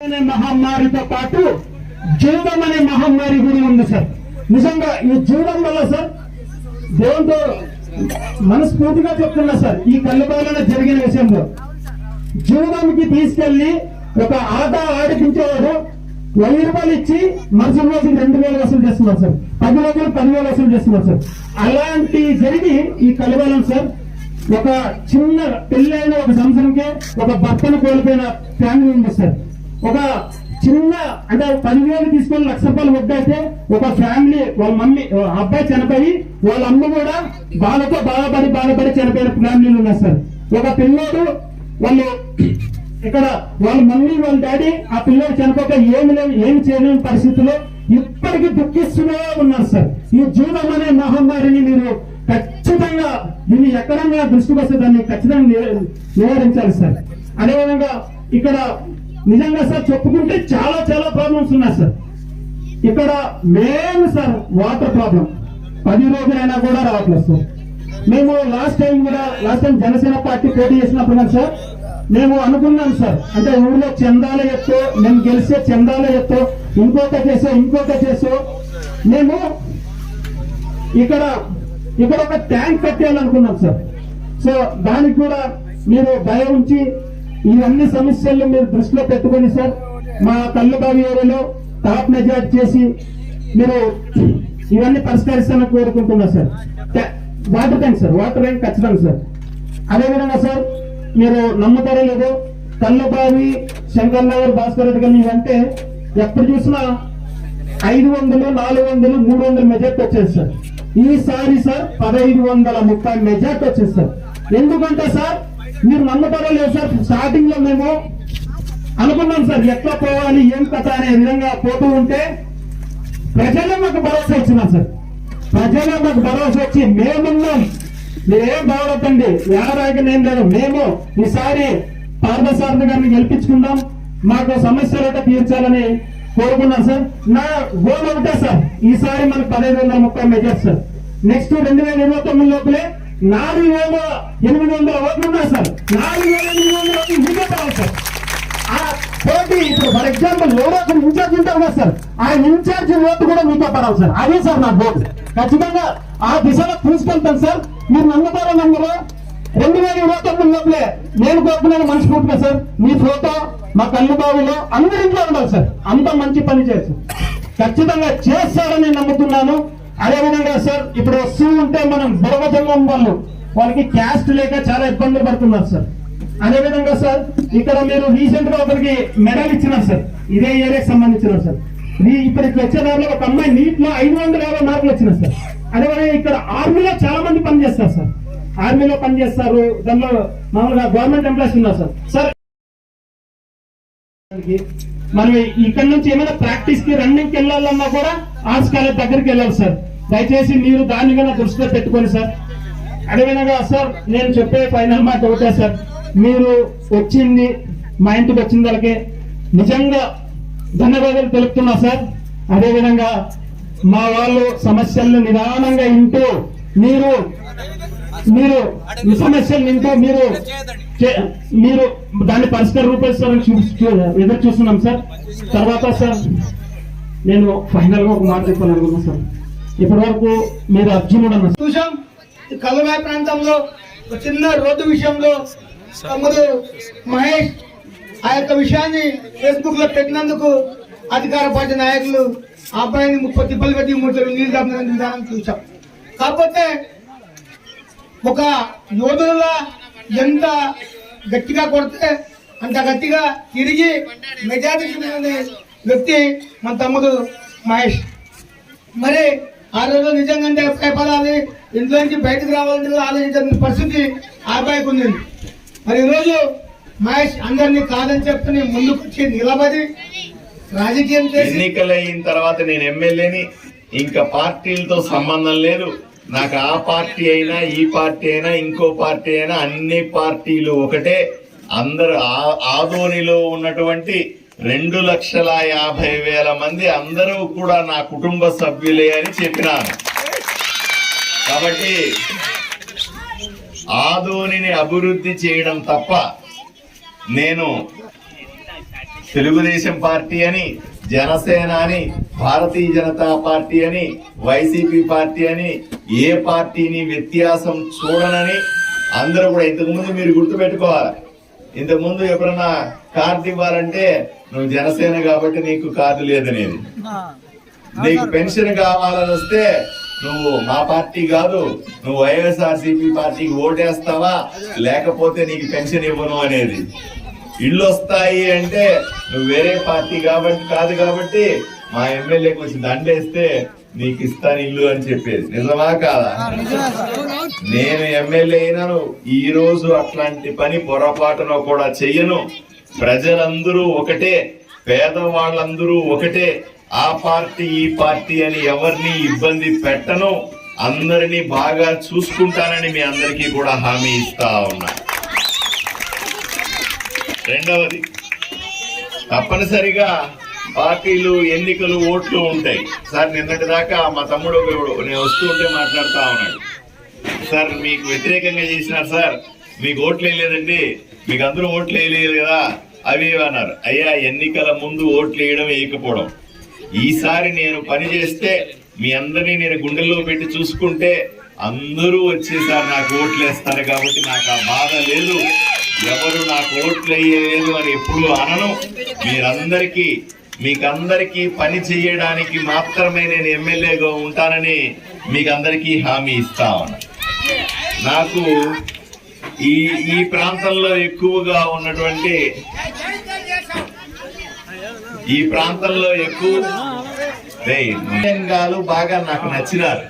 అనే మహమ్మారితో పాటు జూదం అనే మహమ్మారి కూడా ఉంది సార్. నిజంగా ఈ జూదం వల్ల సార్ దేవుతో మనస్ఫూర్తిగా చెప్తున్నా సార్ ఈ కళ్ళబాలన జరిగిన విషయంలో. జూదంకి తీసుకెళ్ళి ఒక ఆట ఆడిపించేవాడు వెయ్యి రూపాయలు ఇచ్చి మరుసటి రోజులు రెండు వేలు వసూలు చేస్తున్నారు సార్. పది రోజులు పదివేలు వసూలు చేస్తున్నారు సార్. అలాంటి జరిగి ఈ కలబాలం సార్ ఒక చిన్న పెళ్ళైన ఒక సంవత్సరంకే ఒక భర్తను కోల్పోయిన ఫ్యామిలీ ఉంది సార్. ఒక చిన్న అంటే పదివేలు తీసుకొని లక్ష రూపాయలు వద్దయితే ఒక ఫ్యామిలీ వాళ్ళ మమ్మీ అబ్బాయి చనిపోయి వాళ్ళ అమ్మ కూడా బాధతో బాధపడి బాధపడి చనిపోయిన ఫ్యామిలీలు ఉన్నారు సార్. ఒక పిల్లోడు వాళ్ళు ఇక్కడ వాళ్ళ మమ్మీ వాళ్ళ డాడీ ఆ పిల్లోడు చనిపోక ఏమి లేవు ఏమి చేయలేని పరిస్థితిలో ఇప్పటికీ దుఃఖిస్తూనే ఉన్నారు సార్. ఈ జీవం అనే మహమ్మారిని మీరు ఖచ్చితంగా దీన్ని ఎక్కడన్నా దృష్టికి వస్తే దాన్ని ఖచ్చితంగా నివారించాలి సార్. అదేవిధంగా ఇక్కడ నిజంగా సార్ చెప్పుకుంటే చాలా చాలా ప్రాబ్లమ్స్ ఉన్నాయి సార్. ఇక్కడ మెయిన్ సార్ వాటర్ ప్రాబ్లం పది రోజులైనా కూడా రావట్లేదు సార్. మేము లాస్ట్ టైం కూడా లాస్ట్ టైం జనసేన పార్టీ పోటీ చేసినప్పుడు సార్ మేము అనుకున్నాం సార్. అంటే ఊళ్ళో చందాల ఎత్తు మేము గెలిస్తే చందాల ఎత్తు ఇంకొక చేసో ఇంకొక చేసో మేము ఇక్కడ ఇక్కడ ఒక ట్యాంక్ కట్టేయాలనుకున్నాం సార్. సో దానికి కూడా మీరు భయం ఉంచి ఇవన్నీ సమస్యలు మీరు దృష్టిలో పెట్టుకొని సార్ మా కల్లుబావి ఏరియాలో టాప్ మెజార్టీ చేసి మీరు ఇవన్నీ పరిష్కరిస్తానని కోరుకుంటున్నా sir. Water tank sir water tank ఖచ్చితంగా సార్. అదేవిధంగా సార్ మీరు నమ్ముతారో లేదో కల్లుబావి శంకర్ నగర్ భాస్కర్ రెడ్డి గారు ఇవంటే ఎప్పుడు చూసినా ఐదు వందలు నాలుగు వందలు మూడు వందల మెజార్టీ వచ్చేది సార్. ఈసారి సార్ పదహైదు వందల ముప్పై మెజార్టీ వచ్చేది సార్. ఎందుకంటే సార్ మీరు నమ్ముతారో లేదు సార్. స్టార్టింగ్లో మేము అనుకున్నాం సార్ ఎట్లా పోవాలి ఏం కథ అనే విధంగా పోతూ ఉంటే ప్రజలే మాకు భరోసా ఇచ్చినారు సార్. ప్రజలే మాకు భరోసా వచ్చి మేమున్నాం. మీరేం బాగోతండి ఏడాదికి ఏం లేదు. మేము ఈసారి పార్థసారథి గారిని గెలిపించుకుందాం. మాకు సమస్యలు తీర్చాలని కోరుకున్నాం సార్. నా గోల్ ఒకటే సార్. ఈసారి మనకు పదహైదు వందల ముప్పై మెజార్ సార్ నెక్స్ట్ రెండు వేల ఇరవై తొమ్మిది లోపలే నాలుగు వేల ఎనిమిది వందల ఓట్లు ఉన్నాయి సార్. నాలుగు వేల ఎనిమిది వందల ఓట్లు మీకే కావాలి సార్. ఆ పోటీ ఇప్పుడు ఫర్ ఎగ్జాంపుల్ ఎవరో ఒక ఇన్ఛార్జ్ ఉంటారు కదా సార్. ఆ ఇన్ఛార్జ్ ఓటు కూడా మీకు పడాలి సార్. అదే సార్ నా ఓటు ఖచ్చితంగా ఆ దిశలో తీసుకెళ్తాను సార్. మీరు నమ్ముతారో నమ్మరు? రెండు వేల ఇరవై తొమ్మిది లోపలే నేను కోరుకున్నాను మనస్ఫూర్తిగా సార్. మీ ఫోటో మా కళ్ళు బావిలో అందరి ఇంట్లో ఉండాలి సార్. అంత మంచి పని చేసి ఖచ్చితంగా చేస్తారని నమ్ముతున్నాను. అదేవిధంగా సార్ ఇప్పుడు వస్తూ ఉంటే మనం బుడగజంగం వాళ్ళు వాళ్ళకి క్యాస్ట్ లేక చాలా ఇబ్బందులు పడుతున్నారు సార్. అదే విధంగా సార్ ఇక్కడ మీరు రీసెంట్గా ఒకరికి మెడల్ ఇచ్చినారు సార్. ఇదే ఏరియాకి సంబంధించిన సార్. ఈ- ఇప్పుడు ఇక్కడ వచ్చే దాంట్లో ఒక అమ్మాయి నీట్లో ఐదు వందల యాభై మార్కులు వచ్చిన సార్. అదేవిధంగా ఇక్కడ ఆర్మీలో చాలా మంది పనిచేస్తారు సార్. ఆర్మీలో పనిచేస్తారు దానిలో మామూలుగా గవర్నమెంట్ ఎంప్లాయీస్ ఉన్నారు సార్. సార్ మనం ఇక్కడ నుంచి ఏమైనా ప్రాక్టీస్కి రన్నింగ్కి వెళ్ళాలన్నా కూడా ఆర్ట్స్ కాలేజ్ దగ్గరికి వెళ్ళాలి సార్. దయచేసి మీరు దాన్ని కూడా దృష్టిలో పెట్టుకోండి సార్. అదేవిధంగా సార్ నేను చెప్పే ఫైనల్ మాట ఒకటే సార్. మీరు వచ్చింది మా ఇంటికి వచ్చిన వాళ్ళకి నిజంగా ధన్యవాదాలు తెలుపుతున్నా సార్. అదేవిధంగా మా వాళ్ళు సమస్యలను నిదానంగా ఇంటూ మీరు మీరు ఈ సమస్యలు ఇంటూ మీరు చే- మీరు దాన్ని పరిష్కార రూపేస్తారని చూసి చూ- ఎదురు చూస్తున్నాం సార్. తర్వాత సార్ నేను ఫైనల్గా ఒక మాట చెప్పాలనుకున్నాను సార్. ఇప్పటి వరకు మీరు అర్జునుడు చూసాం ఈ ప్రాంతంలో ఒక చిన్న రోడ్డు విషయంలో తమ్ముడు మహేష్ ఆ యొక్క విషయాన్ని ఫేస్బుక్లో పెట్టినందుకు అధికార పార్టీ నాయకులు ఆ అబ్బాయిని ముప్పై తిప్పలు పెట్టి మూడు నీళ్ళు తప్పిన విధానం చూసాం కాకపోతే ఒక యోధుల ఎంత గట్టిగా కొడితే అంత గట్టిగా తిరిగి మెజారిటీ వ్యక్తి మన తమ్ముడు మహేష్. మరి ఆ రోజు నిజంగా భయపడాలి ఇంట్లో నుంచి బయటకు రావాలని ఆలోచించిన పరిస్థితి ఆ అబ్బాయికి ఉంది. మరి ఈరోజు మహేష్ అందరినీ కాదని చెప్పుకుని ముందుకొచ్చి నిలబడి రాజకీయం చేసి ఎన్నికలైన తర్వాత నేను ఎమ్మెల్యేని. ఇంకా పార్టీలతో సంబంధం లేదు. నాకు ఆ పార్టీ అయినా ఈ పార్టీ అయినా ఇంకో పార్టీ అయినా అన్ని పార్టీలు ఒకటే. అందరు ఆ- ఆదోనిలో ఉన్నటువంటి రెండు లక్షల యాభై వేల మంది అందరూ కూడా నా కుటుంబ సభ్యులే అని చెప్పినాను. కాబట్టి ఆదోనిని అభివృద్ధి చేయడం తప్ప నేను తెలుగుదేశం పార్టీ అని జనసేన అని భారతీయ జనతా పార్టీ అని వైసీపీ పార్టీ అని ఏ పార్టీని వ్యత్యాసం చూడనని అందరూ కూడా ఇంతకుముందు మీరు గుర్తుపెట్టుకోవాలి. ఇంతకుముందు ఎప్పుడన్నా కార్డు ఇవ్వాలంటే నువ్వు జనసేన కాబట్టి నీకు కార్డు లేదనేది నీకు పెన్షన్ కావాలని వస్తే నువ్వు మా పార్టీ కాదు నువ్వు వైఎస్ఆర్సీపీ పార్టీకి ఓటేస్తావా? లేకపోతే నీకు పెన్షన్ ఇవ్వను అనేది. ఇల్లు వస్తాయి అంటే నువ్వు వేరే పార్టీ కాబట్టి కాదు కాబట్టి మా ఎమ్మెల్యేకి వచ్చి దండేస్తే నీకు ఇస్తాను ఇల్లు అని చెప్పేది. నిజమా కాదా? నేను ఎమ్మెల్యే అయినాను. ఈ రోజు అట్లాంటి పని పొరపాటున కూడా చెయ్యను. ప్రజలందరూ ఒకటే పేదవాళ్ళందరూ ఒకటే. ఆ పార్టీ ఈ పార్టీ అని ఎవరిని ఇబ్బంది పెట్టను. అందరినీ బాగా చూసుకుంటానని మీ అందరికీ కూడా హామీ ఇస్తా ఉన్నా. రెండవది తప్పనిసరిగా పార్టీలు ఎన్నికలు ఓట్లు ఉంటాయి. సార్ నిన్నటి దాకా మా తమ్ముడు ఒకడు నేను వస్తూ ఉంటే మాట్లాడుతా ఉన్నాడు. సార్ మీకు వ్యతిరేకంగా చేసినారు సార్. మీకు ఓట్లు వేయలేదండి. మీకు అందరూ ఓట్లు వేయలేదు కదా. అవి అన్నారు. అయ్యా ఎన్నికల ముందు ఓట్లు వేయడం వేయకపోవడం. ఈసారి నేను పని చేస్తే మీ అందరినీ నేను గుండెల్లో పెట్టి చూసుకుంటే అందరూ వచ్చేసారి నాకు ఓట్లు వేస్తారు కాబట్టి నాకు ఆ బాధ లేదు. ఎవరు నాకు ఓట్లు వేయలేదు అని ఎప్పుడు అనను. మీరందరికీ మీకందరికీ పని చేయడానికి మాత్రమే నేను ఎమ్మెల్యేగా ఉంటానని మీకందరికీ హామీ ఇస్తా ఉన్నా. నాకు ఈ ఈ ప్రాంతంలో ఎక్కువగా ఉన్నటువంటి ఈ ప్రాంతంలో ఎక్కువ రేయ్, బాగా నాకు నచ్చినారు.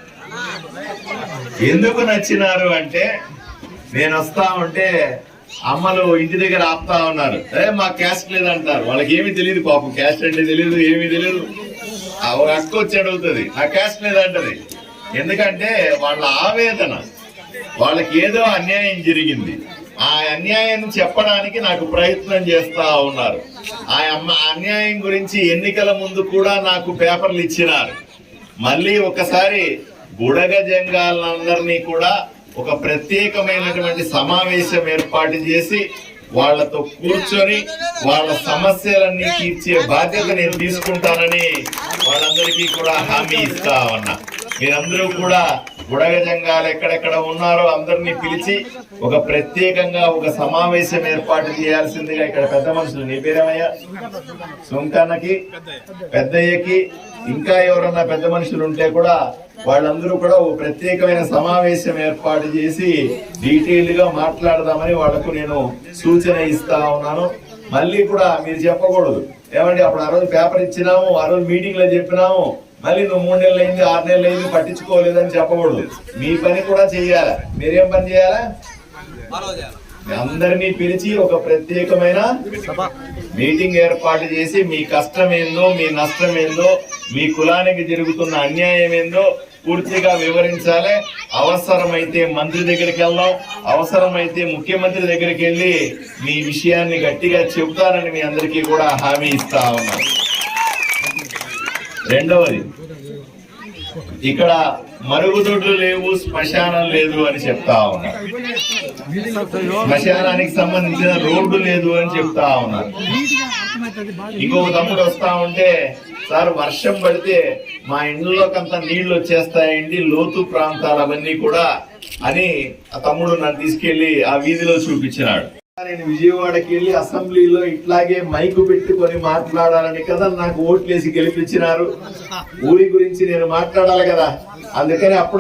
ఎందుకు నచ్చినారు అంటే నేను వస్తా ఉంటే అమ్మలు ఇంటి దగ్గర ఆపుతా ఉన్నారు. ఏ మా క్యాస్ట్ లేదంటారు. వాళ్ళకి ఏమీ తెలియదు పాపం. క్యాస్ట్ అంటే తెలియదు ఏమీ తెలియదు అక్క వచ్చి అడుగుతుంది నా క్యాస్ట్ లేదంటది. ఎందుకంటే వాళ్ళ ఆవేదన వాళ్ళకి ఏదో అన్యాయం జరిగింది. ఆ అన్యాయం చెప్పడానికి నాకు ప్రయత్నం చేస్తా ఉన్నారు. ఆ అమ్మ అన్యాయం గురించి ఎన్నికల ముందు కూడా నాకు పేపర్లు ఇచ్చినారు. మళ్ళీ ఒకసారి బుడగ జంగాలందరినీ కూడా ఒక ప్రత్యేకమైనటువంటి సమావేశం ఏర్పాటు చేసి వాళ్ళతో కూర్చొని వాళ్ళ సమస్యలన్నీ తీర్చే బాధ్యత నేను తీసుకుంటానని వాళ్ళందరికీ కూడా హామీ ఇస్తా ఉన్నా. మీరందరూ కూడా బుడగ జంగాలు ఎక్కడెక్కడ ఉన్నారో అందరినీ పిలిచి ఒక ప్రత్యేకంగా ఒక సమావేశం ఏర్పాటు చేయాల్సిందిగా ఇక్కడ పెద్ద మనుషులు నీ పేరేమయ్యా? సుంకన్నకి పెద్దయ్యకి ఇంకా ఎవరన్నా పెద్ద మనుషులు ఉంటే కూడా వాళ్ళందరూ కూడా ఓ ప్రత్యేకమైన సమావేశం ఏర్పాటు చేసి డీటెయిల్గా మాట్లాడదామని వాళ్ళకు నేను సూచన ఇస్తా ఉన్నాను. మళ్ళీ కూడా మీరు చెప్పకూడదు. ఏమంటే అప్పుడు ఆ రోజు పేపర్ ఇచ్చినాము ఆ రోజు మీటింగ్లో చెప్పినాము. మళ్ళీ నువ్వు మూడు నెలలు అయింది ఆరు నెలలు అయింది పట్టించుకోలేదని చెప్పకూడదు. మీ పని కూడా చేయాలా? మీరేం పని చేయాలా? అందరినీ పిలిచి ఒక ప్రత్యేకమైన మీటింగ్ ఏర్పాటు చేసి మీ కష్టం ఏందో మీ నష్టం ఏందో మీ కులానికి జరుగుతున్న అన్యాయం ఏందో పూర్తిగా వివరించాలి. అవసరమైతే మంత్రి దగ్గరికి వెళ్దాం. అవసరమైతే ముఖ్యమంత్రి దగ్గరికి వెళ్ళి మీ విషయాన్ని గట్టిగా చెబుతానని మీ అందరికీ కూడా హామీ ఇస్తా ఉన్నాను. రెండవది ఇక్కడ మరుగుదొడ్లు లేవు శ్మశానం లేదు అని చెప్తా ఉన్నారు. శ్మశానానికి సంబంధించిన రోడ్డు లేదు అని చెప్తా ఉన్నారు. ఇంకొక తమ్ముడు వస్తా ఉంటే సార్ వర్షం పడితే మా ఇండ్లలోకంత నీళ్ళు వచ్చేస్తాయండి లోతు ప్రాంతాలు అవన్నీ కూడా అని ఆ తమ్ముడు నన్ను తీసుకెళ్ళి ఆ వీధిలో చూపించినాడు. నేను విజయవాడకి వెళ్ళి అసెంబ్లీలో ఇట్లాగే మైకు పెట్టుకొని మాట్లాడాలని కదా నాకు ఓట్లేసి గెలిపించినారు. ఊరి గురించి నేను మాట్లాడాలి కదా. అందుకని అప్పుడు